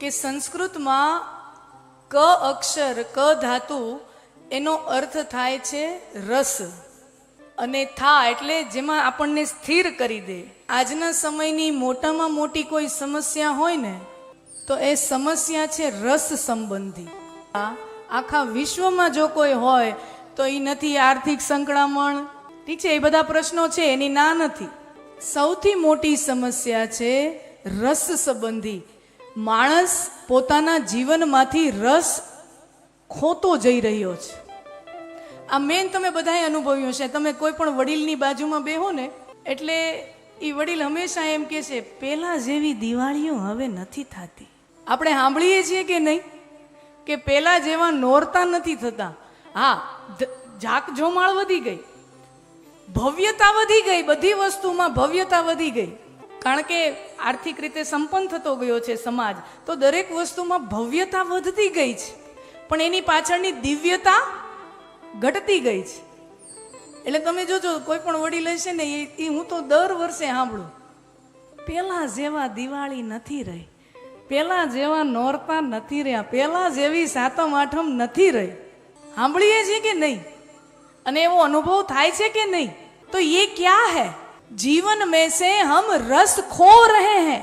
કે સંસ્કૃતમાં ક અક્ષર, ક ધાતુ એનો અર્થ થાય છે રસ. અને થા એટલે જેમાં આપણને સ્થિર કરી દે. આજના સમયની મોટામાં મોટી કોઈ સમસ્યા હોય ને, તો એ સમસ્યા છે રસ સંબંધી. આખા વિશ્વમાં જો કોઈ હોય, તો એ નથી આર્થિક સંકળામણ. ઠીક છે, એ બધા પ્રશ્નો છે, એની ના નથી. સૌથી મોટી સમસ્યા છે રસ સંબંધી. માણસ પોતાના જીવનમાંથી રસ ખોતો જઈ રહ્યો છે. આ મેન તમે બધાએ અનુભવ્યું છે તમે કોઈ પણ વડીલની બાજુમાં બેહો ને, એટલે એ વડીલ હંમેશા એમ કે છે, પહેલાં જેવી દિવાળીઓ હવે નથી થતી. આપણે સાંભળીએ છીએ કે નહીં? કે પહેલાં જેવા નોરતા નથી થતા. હા જાક જોમાળ વધી ગઈ. ભવ્યતા વધી ગઈ, બધી વસ્તુમાં ભવ્યતા વધી ગઈ. કારણ કે આર્થિક રીતે સંપન્ન થતો ગયો છે સમાજ, તો દરેક વસ્તુમાં ભવ્યતા વધતી ગઈ છે. પણ એની પાછળની દિવ્યતા ઘટતી ગઈ છે. એટલે તમે જોજો, કોઈ પણ વડીલ હશે ને, એ હું તો દર વર્ષે સાંભળું. પહેલાં જેવા દિવાળી નથી રહી. પહેલાં જેવા નોરતા નથી રહ્યા. પહેલાં જેવી સાતમ આઠમ નથી રહી. સાંભળીએ છીએ કે નહીં? અને એવો અનુભવ થાય છે કે નહીં? તો એ ક્યાં હે? जीवन में से हम रस खो रहे हैं